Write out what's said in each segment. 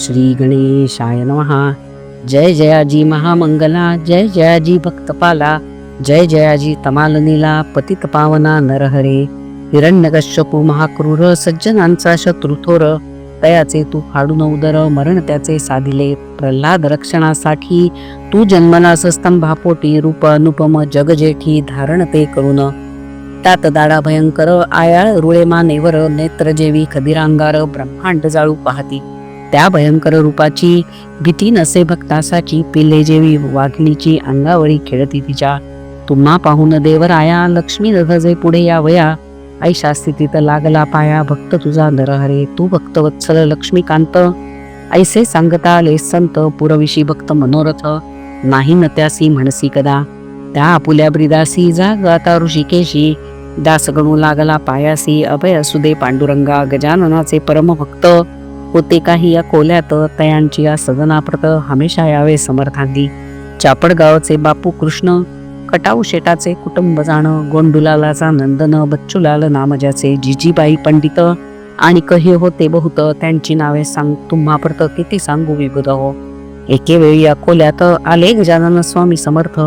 श्री गणेशाय महा जय जयाजी महामंगला जय जयाजी भक्तपाला जय जयाजी तमालनीला पतित पावना नरहरे। हिरण्यकश्यपू महाक्रूर सज्जनांचा शत्रुथोर तयाचे तू फाडून उदर मरण त्याचे साधिले। प्रल्हाद रक्षणासाठी तू जन्मलास स्तंभापोटी रूप अनुपम जगजेठी धारण ते करून तात दाडा भयंकर आयाळ रुळे मानेवर नेत्रजेवी खदिरांगार ब्रह्मांड जाळू पाहती। त्या भयंकर रूपाची भीती नसे भक्तासाची पिल्ले जेवी वाघिणीची अंगावळी खेळती तिच्या. तुम्हा पाहून देवर आया लक्ष्मी रथजे पुढे या वया ऐशा स्थितीत लागला पाया भक्त तुझा नरहरे. तू भक्त वत्सल लक्ष्मीकांत. ऐसे सांगता आले संत पुरविशी भक्त मनोरथ. नाही न त्यासी म्हणसी कदा. त्या आपुल्या ब्रिदासी जाग आता ऋषिकेशी. दासगणू लागला पायासी अभय असुदे पांडुरंगा गजाननाचे परमभक्त. होते काही या कोल्यात तयांची या सदनाप्रत हमेशा यावे समर्थांनी. चापडगावचे बापू कृष्ण कटाऊ शेटाचे कुटुंब जाणं गोंडुलालाचा नंदन बच्चूलाल नामजाचे जिजीबाई पंडित आणि कही होते बहुत त्यांची नावे सांग तुम्हापर्त किती सांगू विभुद हो एके वेळी अकोल्यात आले गजानन स्वामी समर्थ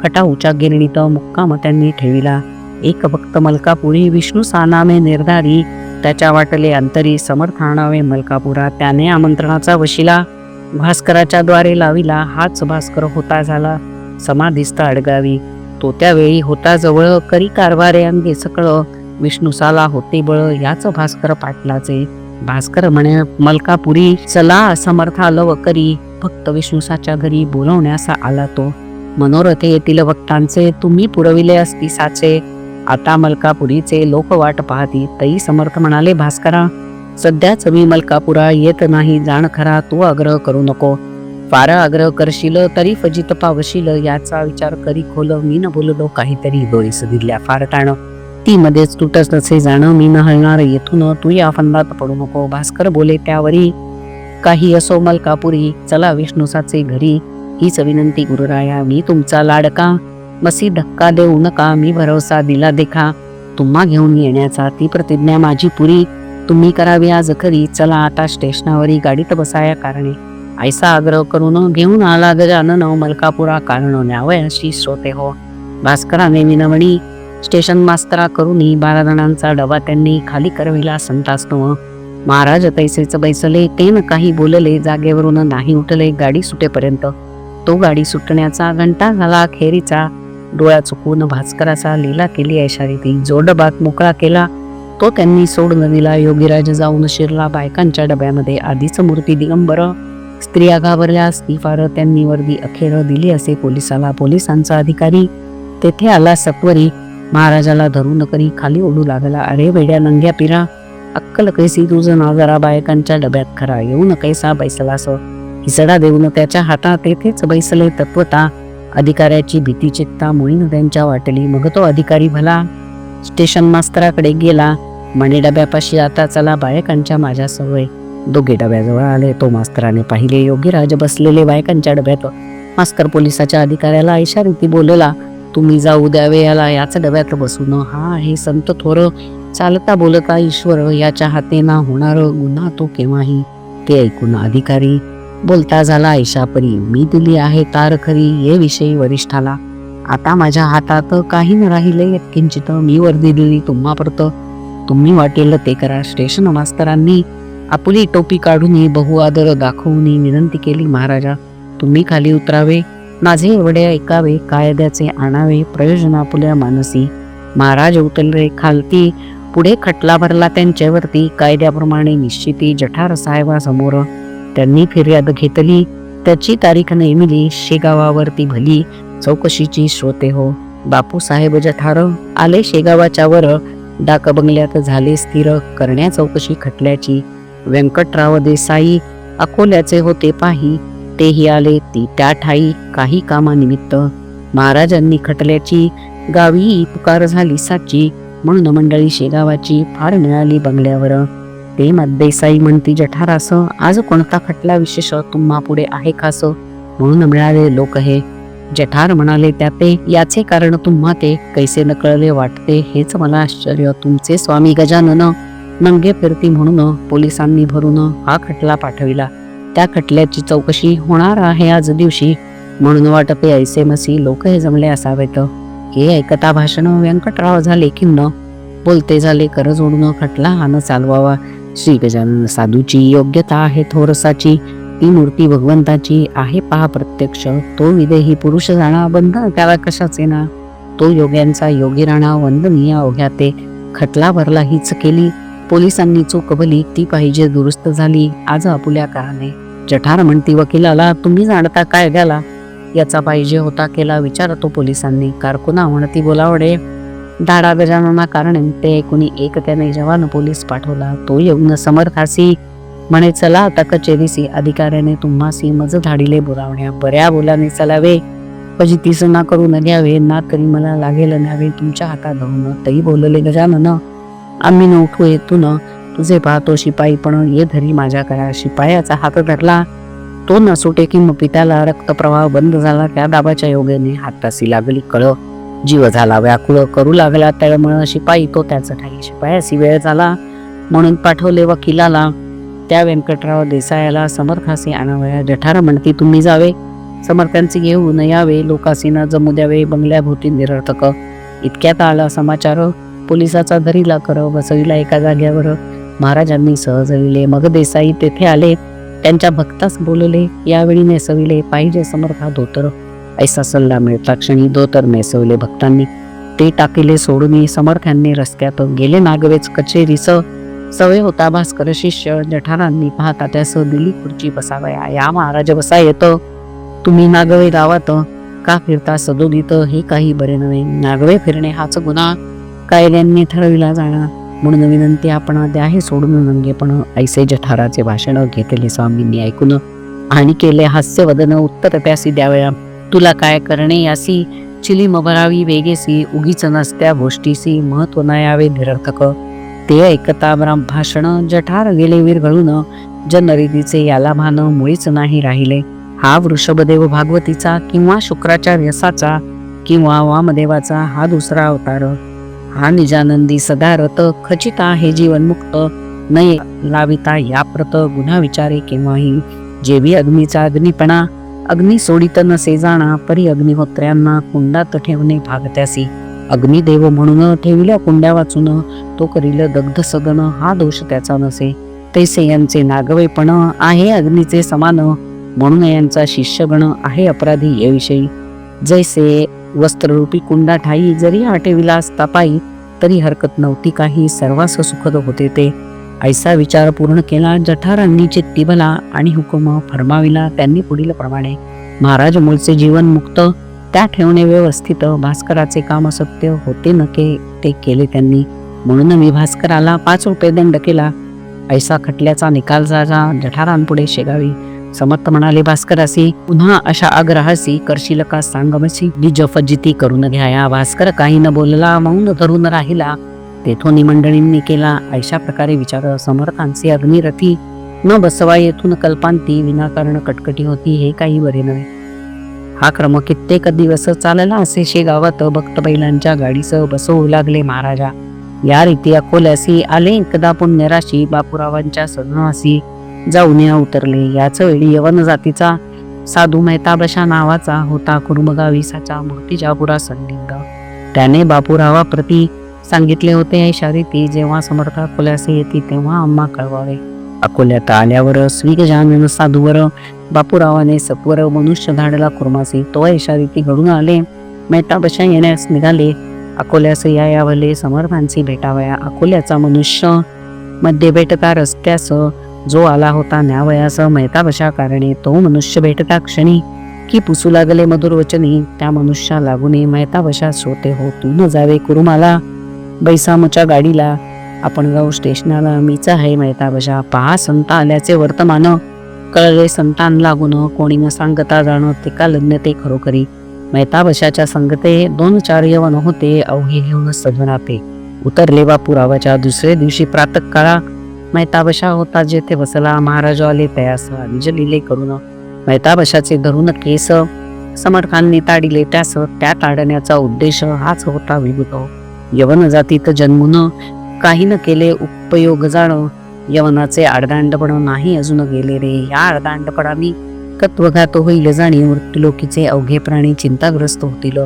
खटाऊच्या गिरणीत मुक्काम त्यांनी ठेविला. एक भक्त मलकापुरी विष्णू सानामे निर्धारी त्याच्या वाटले अंतरी समर्थ आणावे मलकापुरा. त्याने आमंत्रणाचा वशिला भास्कराच्या द्वारे लाविला. हाच भास्कर होता झाला. समाधीस्त अडगावी तो त्यावेळी होता जवळ. करी कारभारे अंगे सकळ. विष्णुसाला होते बळ. याच भास्कर पाटलाचे. भास्कर म्हणे मलकापुरी चला समर्था लव करी. फक्त विष्णुसाच्या घरी बोलवण्यास आला तो. मनोरथे येथील भक्तांचे तुम्ही पुरविले असती साचे आता मलकापुरीचे लोक वाट पाहती तई समर्थ म्हणाले भास्करा सध्याच मी मलकापुरा येत नाही जाण खरा तू आग्रह करू नको. फार आग्रह करशील तरी फजित पावशील याचा विचार करी खोल मी न बोललो काहीतरी डोळीस दिल्या फार टाण ती मध्येच तुटस नसे जाणं मी न हलणार येथून तू या फंदात पडू नको. भास्कर बोले त्यावरी काही असो मलकापुरी चला विष्णुसाचे घरी. हीच विनंती गुरुराया मी तुमचा लाडका. मसी धक्का देऊ नका मी भरोसा दिला देखा. तुम्हा घेऊन येण्याचा ती प्रतिज्ञा माझी पुरी. तुम्ही करावी आज खरी चला आता स्टेशनावरी गाडीत बसाया कारणे. ऐसा आग्रह करून घेऊन आला गजानन मलकापुरा कारण न्यावयाशी श्रोते हो. भास्कराने विनवणी स्टेशन मास्तरा करूनही बारा जणांचा डबा त्यांनी खाली करविला संतासनो महाराज तैसेच बैसले ते न काही बोलले जागेवरून नाही उठले गाडी सुटेपर्यंत. तो गाडी सुटण्याचा घंटा झाला खेरीचा डोळा चुकून भास्कराचा लीला केली ऐशारीती जो डबा मोकळा केला तो त्यांनी सोडून दिला. योगीराज जाऊन शिरला बायकांच्या डब्यामध्ये. आधीच मूर्ती दिगंबर स्त्रिया घाबरल्या ती फार त्यांनी वर्दी अखेर दिली असे पोलिसाला. पोलिसांचा अधिकारी तेथे आला सत्वरी महाराजाला धरून करी खाली ओढू लागला. अरे वेड्या नंग्या पिरा अक्कल कैसी तुझं नाव जरा बायकांच्या डब्यात खरा. येऊ न कैसा बैसलास? हिसडा देऊन त्याच्या हातात तेथेच बैसले तत्वता. अधिकाऱ्याची भीती चित्ता मुळीन त्यांच्या वाटली. मग तो अधिकारी भला स्टेशन मास्तराकडे गेला. म्हणे डब्यापाशी आता चला बायकांच्या माझ्या सवय. दोघे डब्याजवळ आले. तो मास्तराने पाहिले योगीराज बसलेले बायकांच्या डब्यात. मास्तर पोलिसाच्या अधिकाऱ्याला इशारीती बोलला तुम्ही जाऊ द्यावे याला याच डब्यात बसून. हा आहे संत थोर. चालता बोलता ईश्वर याच्या हाते ना होणार गुन्हा तो केव्हाही. ते ऐकून अधिकारी बोलता झाला ऐशापरी. मी दिली आहे तार खरी ये विषयी वरिष्ठाला. आता माझ्या हातात काही न राहिले किंचित मी वर्दी दिली तुम्हा परत. तुम्ही वाटेल ते करा स्टेशन मास्तरांनी आपली टोपी काढून बहु आदर दाखवून विनंती केली महाराजा. तुम्ही खाली उतरावे माझे एवढे ऐकावे कायद्याचे आणावे प्रयोजन आपुल्या मानसी. महाराज उतरले खालती पुढे खटला भरला त्यांच्यावरती कायद्याप्रमाणे निश्चिती जठार साहेबासमोर. त्यांनी फिर्याद घेतली. त्याची तारीख नेमिली. शेगावावरती भली चौकशीची श्रोते हो. बापू साहेब जठार आले शेगावाच्या वर डाक बंगल्यात झाले स्थिर. करण्या चौकशी खटल्याची. व्यंकटराव देसाई अकोल्याचे होते पाही. तेही आले ती त्या ठाई काही कामानिमित्त. महाराजांनी खटल्याची. गावी पुकार झाली साची. म्हणून मंडळी शेगावाची फार मिळाली बंगल्यावर. ते मद्देसाई म्हणती जठारास आज कोणता खटला विशेष तुम्हा पुढे आहे खास म्हणून मिळाले लोक हे. जठार म्हणाले त्या ते याचे कारण तुम्हा ते कैसे न कळले वाटते हेच मला आश्चर्य. तुमचे स्वामी गजानन नंगे फिरती म्हणून पोलिसांनी भरून हा खटला पाठविला. त्या खटल्याची चौकशी होणार आहे आज दिवशी. म्हणून वाटते ऐसे मसी लोक हे जमले असावेत. हे ऐकता भाषण व्यंकटराव झाले किन्न बोलते झाले कर जोडून खटला हानं चालवावा. श्री गजानन साधूची योग्यता आहे थोरसाची. ती मूर्ती भगवंताची आहे पहा प्रत्यक्ष. तो विदेही पुरुष जाणा बंधन त्याला कशाचे ना? तो योग्यांचा योगी राणा वंदनीय अवघ्या ते खटला भरला हीच केली. पोलिसांनी चूक भली ती पाहिजे दुरुस्त झाली. आज आपुल्या काळाने. जठार म्हणती वकिलाला तुम्ही जाणता काय घ्याला? याचा पाहिजे होता केला विचारतो पोलिसांनी. कारकुना म्हणती बोलावडे. दाडा गजानना कारण ते कुणी एक त्याने जवान पोलीस पाठवला तो येऊन समर्थासी म्हणे चला आता कचेरीसी अधिकाऱ्याने तुम्हासी मज धाडीले बोलावण्या बऱ्या बोलाने चलावे फजितीस ना करू न घ्यावे ना तरी मला लागेल न्यावे तुमच्या हातात धरून तई बोलले गजानन आम्ही न उठू येतो न तुझे पाहतो शिपाई पण ये धरी माझ्या करा शिपायाचा हात धरला तो न सुटे की मग पित्याला रक्तप्रवाह बंद झाला त्या दाबाच्या योगाने हातासी लागली कळ जीव झाला व्याकुळ करू लागला तळमळ शिपाई तो त्याचा ठाई. शिपायासी वेळ झाला. म्हणून पाठवले वकिलाला त्या व्यंकटराव देसायाला समर्थासी आणावया. जठार म्हणती तुम्ही जावे. समर्थांचे घेऊन यावे. लोकासी न जमू द्यावे. बंगल्याभोवती निरर्थक. इतक्यात आला समाचार. पोलिसाचा धरीला कर. बसविला एका जाग्यावर. महाराजांनी सहजविले. मग देसाई तेथे आले. त्यांच्या भक्तास बोलले. यावेळी नेसविले. पाहिजे समर्था धोतर. ऐसा सल्ला मिळता क्षणी दोतर नेसवले भक्तांनी. ते टाकिले सोडून समर्थांनी रस्त्यात गेले नागवेच कचेरीस सवय होता भास्कर शिष्य जठारांनी पाहता त्यास दिली खुर्ची बसावया. या महाराज बसा येत. तुम्ही नागवे गावात का फिरता सदोदित? हे काही बरे नव्हे. नागवे फिरणे हाच गुन्हा. कायद्यांनी ठरविला जाणार म्हणून विनंती आपण द्या हे सोडून नंगेपण ऐसे जठाराचे भाषण घेतले स्वामींनी ऐकून. आणि केले हास्यवदन उत्तर प्यासी द्यावया. तुला काय करणे यासी? चिली मबरावी वेगेसी उगीच नसत्या गोष्टीसी महत्त्व न यावे निरर्थक. ते ऐकता ब्राह्म भाषण जठार गेले विरघळून जनरिदीचे याला भान मुळीच नाही राहिले. हा वृषभदेव भागवतीचा किंवा शुक्राच्या रसाचा किंवा वामदेवाचा हा दुसरा अवतार. हा निजानंदी सदारत खचिता हे जीवनमुक्त. नये लाविता या प्रत गुन्हा विचारे केव्हाही. जेवी अग्नीचा अग्निपणा अग्नी सोडित नसे जाणा परी अग्निहोत्र्यांना कुंडात ठेवणे भागत्यासी. अग्निदेव म्हणून ठेविल्या कुंड्या वाचून तो करील दग्ध सदन हा दोष त्याचा नसे. तैसे यांचे नागवेपण आहे अग्नीचे समान म्हणून यांचा शिष्यगण आहे अपराधी याविषयी. जैसे वस्त्ररूपी कुंडा ठाई जरी आटेविला असता पायी तरी हरकत नव्हती काही सर्वास सुखद होते ते. ऐसा विचार पूर्ण केला जठारांनी चित्ती भला आणि हुकुम फरमाविला. त्यांनी पुढील प्रमाणे महाराज मूळचे जीवन मुक्त त्या ठेवणे व्यवस्थित. भास्कराचे काम असत्य होते नके ते केले त्यांनी. म्हणून मी भास्कराला पाच रुपये दंड केला. ऐसा खटल्याचा निकाल झाला जठारांपुढे शेगावी. समर्थ म्हणाले भास्करासी पुन्हा अशा आग्रहासी करशील का सांगमसी निज फजिती करून घ्याया भास्कर काही न बोलला मौन धरून राहिला. तेथोनी मंडळींनी केला. अशा प्रकारे विचार समर्थांचे अग्निरथी न बसवा येथून कल्पांती विनाकारण कटकटी होती हे काही बरे नव्हे. हा क्रम कित्येक दिवस चालला असे शेगावात भक्त बैलांच्या गाडीसह बसवू लागले महाराजा. या रीती अकोल्यासी आले. एकदा पुण्यराशी बापुरावांच्या सदनासी जाऊन या उतरले. याच वेळी यवन जातीचा साधू मेहताबशा नावाचा होता. कुरुमगावीसाचा मूर्तिजापुरा संलिंग. त्याने बापूरावा प्रती सांगितले होते ऐशारी ती जेव्हा समर्थ अकोल्यास येते तेव्हा आम्हा कळवावे. अकोल्यात आल्यावर स्वीगजानन साधूवर बापूरावाने सत्वर मनुष्य धाडला कुर्मासी तो ऐशारी ती घडून आले. मेहताबशा येण्यास निघाले. अकोल्यास या यावले समर्थांची भेटावया. अकोल्याचा मनुष्यमध्ये भेटता रस्त्यास जो आला होता न्यावयास मेहताबशा कारणे तो मनुष्य भेटता क्षणी की पुसू लागले मधुर वचनी. त्या मनुष्या लागूने मेहताबशा श्रोते हो. तू न जावे कुरुमाला. बैसामच्या गाडीला. आपण जाऊ स्टेशनाला. मीच आहे मेहताबशा पहा संत आल्याचे वर्तमान. कळले संतान लागून. कोणी न सांगता जाणं ते का लग्न ते खरोखरी? मेहताबशाच्या संगते दोन चार यवन होते अवघे घेऊन सजनाते. उतरले बापुरावाच्या दुसरे दिवशी प्रातः काळा मेहताबशा होता जेथे बसला. महाराज आले तयास अंजलीले करून मेहताबशाचे धरून केस. समर्थांनी ताडिले त्यास. त्या ताडण्याचा उद्देश हाच होता विभूत. यवन जातीत जन्मून काही न केले उपयोग जाण. यवनाचे आडदांडपण नाही अजून गेले रे. या आडदांडपणाने कत्वघात होईल जाणी. मृत्यूलोकीचे अवघे प्राणी चिंताग्रस्त होतील.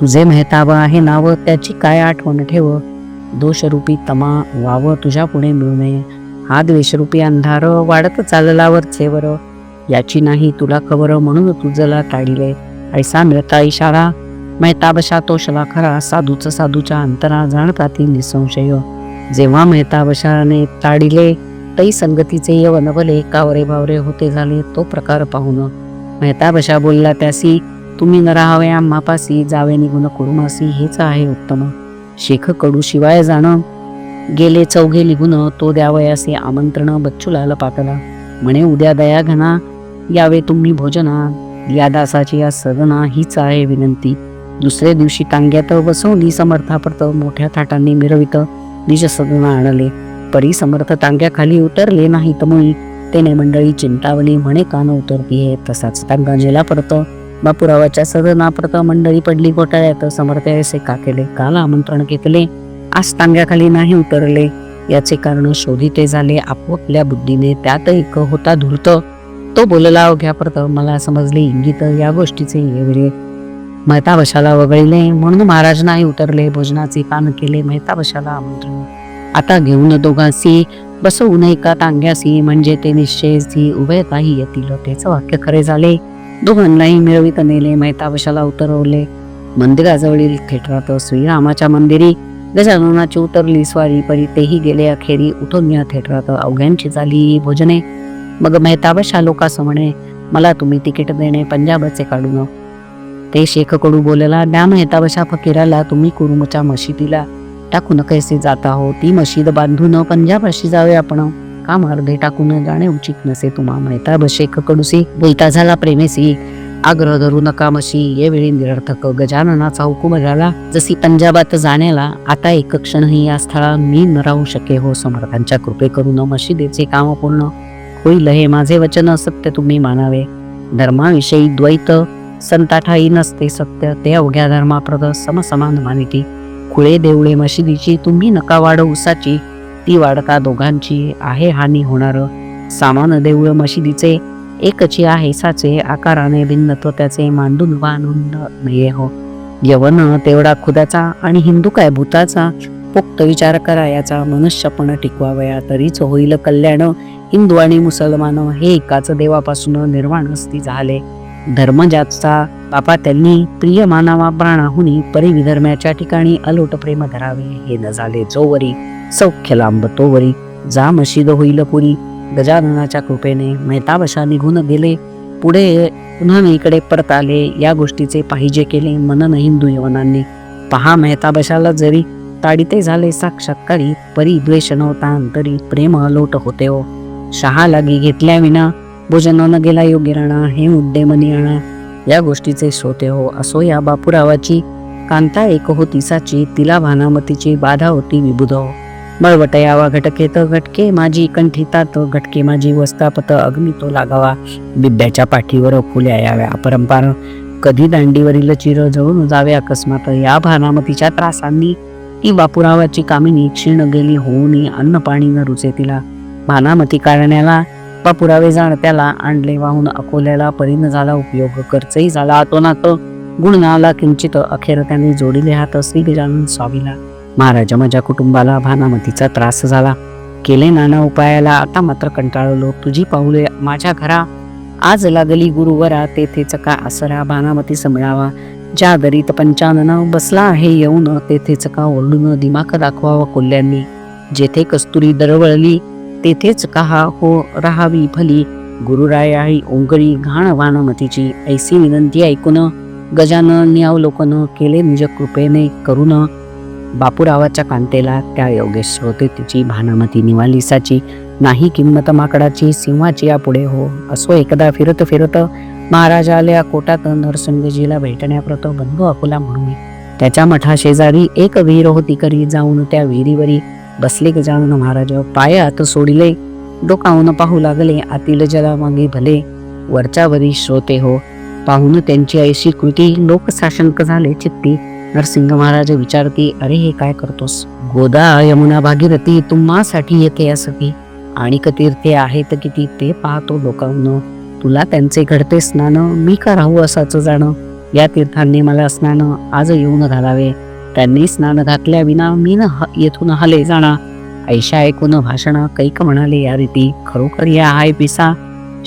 तुझे मेहताब आहे नाव त्याची काय आठवण ठेव. दोषरूपी तमा वाव तुझ्या पुढे मिळू नये हा द्वेषरूपी अंधार वाढत चालला वरचेवर याची नाही तुला खबर म्हणून तुझला ताडिले ऐसा मिळता इशारा मेहताबशा तोषला खरा साधूच साधूच्या अंतरा जाणता ती निसंशय. जेव्हा मेहताबशाने ताडिले तई संगतीचे यवन भले कावरे बावरे होते झाले तो प्रकार पाहून. मेहताबशा बोलला त्यासी तुम्ही न राहावे आम्हापासी जावे निघून कुरुमासी हेच आहे उत्तम. शेख कडू शिवाय जाणं. गेले चौघे निघून तो द्यावयासे आमंत्रण बच्चूलाल पाकला म्हणे उद्या दया घना यावे तुम्ही भोजना. या दासाची या सदना हीच आहे विनंती. दुसऱ्या दिवशी टांग्यात बसवली समर्थापर्त मोठ्या थाटांनी मिरवित. निजसदना आणले. परी समर्थ टांग्याखाली उतरले नाही तमुळी तेने मंडळी चिंतावली म्हणे कान उतरतीये तसाच टांगा जेला परत बापुरावाच्या सदनाप्रत मंडळी पडली घोटाळ्यात. समर्थ असे का केले? काल आमंत्रण घेतले? आज टांग्याखाली नाही उतरले. याचे कारण शोधिते झाले. आपोआपल्या बुद्धीने त्यात एक होता धुरत. तो बोलला अवघ्या परत मला समजले इंगित या गोष्टीचे येवरे मेहताबशाला वगळले म्हणून महाराज नाही उतरले भोजनाचे कान केले मेहताबशाला आमंत्रण. आता घेऊन दोघांसी बसवून एका तांग्यासी म्हणजे ते निश्चयसी उभयताही येतील त्याचं वाक्य खरे झाले. दोघांनाही मिळवित नेले मैतावशाला उतरवले. मंदिराजवळील थिएटरात श्रीरामाच्या मंदिरी गजाननाची उतरली स्वारी परी तेही गेले अखेरी उठून या थिएटरात अवघ्यांची झाली भोजने. मग मेहताबशा लोकास म्हणे मला तुम्ही तिकीट देणे पंजाबचे काढून ते शेख कडू बोलला द्या मेहताबशा फकीराला तुम्ही कुरुमच्या मशिदीला टाकून कैसे जाता आहो ती मशीद बांधून पंजाबाशी जावे आपण. काम अर्धे टाकून जाणे उचित नसे तुम्हा मेहताब शेख कडूसी बोलता झाला प्रेमेसी आग्रह धरू नका मशी. ये वेळी निरर्थक गजाननाचा हुकूम झाला. जशी पंजाबात जाण्याला आता एक क्षणही या स्थळा मी न राहू शके हो. समर्थांच्या कृपे करून मशिदीचे काम पूर्ण होईल हे माझे वचन सत्य तुम्ही मानावे. धर्माविषयी द्वैत संताठाई नसते सत्य ते अवघ्या धर्माप्रद समसमान मानिती. खुळे देवळे मशिदीची तुम्ही नका वाढ उसाची. ती वाढता दोघांची? आहे हानी होणार. सामान देऊळ मशिदीचे एकची आहे साचे. आकाराने भिन्नत्व त्याचे मांडून बांधून नये हो. यवन तेवढा खुदाचा आणि हिंदू काय भूताचा? पोक्त विचार करायाचा. मनुष्यपण टिकवावया तरीच होईल कल्याण. हिंदू आणि मुसलमान हे एकाच देवापासून निर्माण असती झाले. धर्मजातचा बापा त्यांनी प्रिय मानावा प्राणाहुनी परिविधर्म्याच्या ठिकाणी अलोट प्रेम धरावे. हे न झाले जोवरी सौख्य लांब तोवरी जा मशीद होईल पुरी. गजाननाच्या कृपेने मेहताबशा निघून गेले. पुढे पुन्हा इकडे परत आले. या गोष्टीचे पाहिजे केले मनन हिंदू यवनांनी. पहा मेहताबशाला जरी ताडिते झाले साक्षात्कारी परी द्वेष नव्हता अंतरी प्रेम अलोट होते हो. शहा लागी घेतल्या विना भोजनानं न गेला योग्य राणा हे मुद्दे मनी आणा. या गोष्टीचे श्रोते हो असो या बापुरावाची. कांता एक होती साची तिला भानामतीची बाधा होती विबुध हो. बळवट यावा घटकेत घटके माझी कंठितात घटके माझी वस्तापत अग्नी तो लागावा. बिब्याच्या पाठीवर फुल्या याव्या अपरंपार. कधी दांडीवरील चिर जळून जावे अकस्मात. या भानामतीच्या त्रासांनी ती बापुरावाची कामिनी क्षीण गेली होऊनी अन्न पाणी न रुचे तिला. भानामती कारण्याला बापुरावे जाण त्याला आणले. वाहून अकोल्याला परीन झाला उपयोग. खर्चही झाला. तो आतोनात गुण नाला किंचित. अखेर त्याने जोडिले हात श्री गजानन स्वामीला. महाराज माझ्या कुटुंबाला भानामतीचा त्रास झाला. केले नाना उपायाला. आता मात्र कंटाळलो. तुझी पाऊले माझ्या घरा. आज लागली गुरुवरा. तेथेच का आसरा. भानामती मिळावा ज्या दरीत पंचानन बसला आहे येऊन तेथेच का ओरडून दिमाख दाखवावा कोल्ह्यांनी. जेथे कस्तुरी दरवळली तेथेच कहा हो राहावी भली. गुरुरायाही ओंगळी घाण वानमतीची ऐसी विनंती ऐकून गजानन अवलोकन केले निज कृपेने करून बापूरावाच्या कांतेला त्या योगेश होते तिची भानामती निवालिसाची नाही किंमत माकडाची सिंहाची यापुढे हो असो एकदा फिरत फिरत महाराज आल्या कोटात नरसिंगजीला भेटण्याप्रत बंधू अकोला म्हणून. त्याच्या मठा शेजारी एक विहीर होती करी जाऊन त्या विहिरीवरी बसले गजानन महाराज पाय आत सोडिले डोकावून पाहू लागले आतील जला मागे भले वरच्या वरी श्रोते हो पाहून त्यांची ऐशी कृती लोकसाशंक झाले चित्ती नरसिंह महाराज विचारती अरे हे काय करतोस गोदा यमुना भागीरथी तुम्हासाठी येते असती आणि तीर्थे आहेत किती ते पाहतो लोकांना तुला त्यांचे घडते स्नान मी का राहू असाच जाणं या तीर्थांनी मला स्नान आज येऊन घालावे त्यांनी स्नान घातल्या विना मी न ह- येथून हले जाणा. ऐशा ऐकून भाषण कैक म्हणाले या रीती खरोखर या हाय पिसा.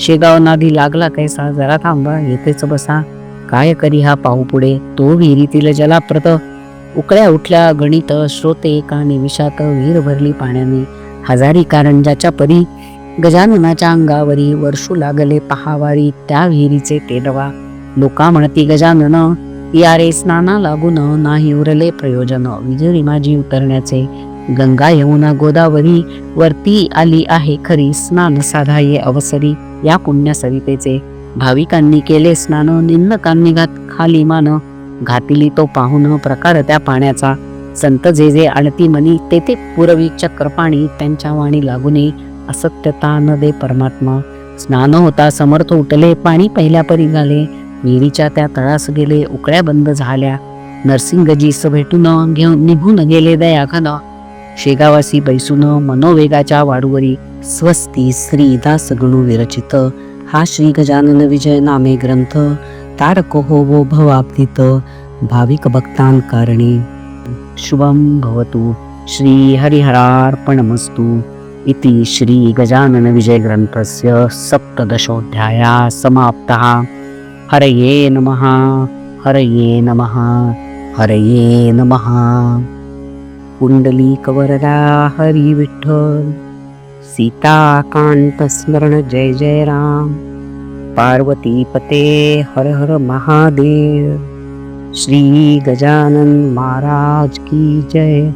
शेगाव नादी लागला कैसा जरा थांबा येथेच बसा. काय करी हा पाहू पुढे? तो विहिरीतील जलाप्रत उकळ्या उठल्या गणित श्रोते एका निमिषात विहीर भरली पाण्याने. हजारी कारंजाच्या परी गजाननाच्या अंगावरी वर्षू लागले पहावारी त्या विहिरीचे तेडवा लोका म्हणती गजानन यारे स्नाना लागून नाही उरले प्रयोजन. विजरी माझी उतरण्याचे गंगा यमुना गोदावरी वरती आली आहे खरी. स्नान साधाये अवसरी या पुण्य सवितेचे भाविकांनी केले स्नान निंदकांनी घात खाली मान. घातिली तो पाहून प्रकार त्या पाण्याचा. संत जे जे आणती मनी तेथे पुरवी पुरवी चक्रपाणी त्यांच्या वाणी लागुने असत्यता न दे परमात्मा. स्नान होता समर्थ उठले पाणी पहिल्या परी झाले विहिरीच्या त्या तळास गेले उकळ्या बंद झाल्या. नरसिंगजीस भेटून घेऊन निघून गेले दयाखन शेगावासी बैसून मनोवेगाच्या वाडूवरी स्वस्ती श्री गणू विरचित. हा श्री गजानन विजय नामे ग्रंथ. तारको हो वो भवाब्दित. भाविक भक्तांकारणी शुभम भवतु. श्री हरिहरार्पणमस्तु. इति श्री गजानन विजय ग्रंथस्य सप्तदशोऽध्यायः समाप्तः. हरये नमः हरये नमः हरये नमः। कुंडलीकवरदा हरी विठ्ठल सीताकांत स्मरण जय जय राम। पार्वती पते हर हर महादेव। श्री गजानन महाराज की जय।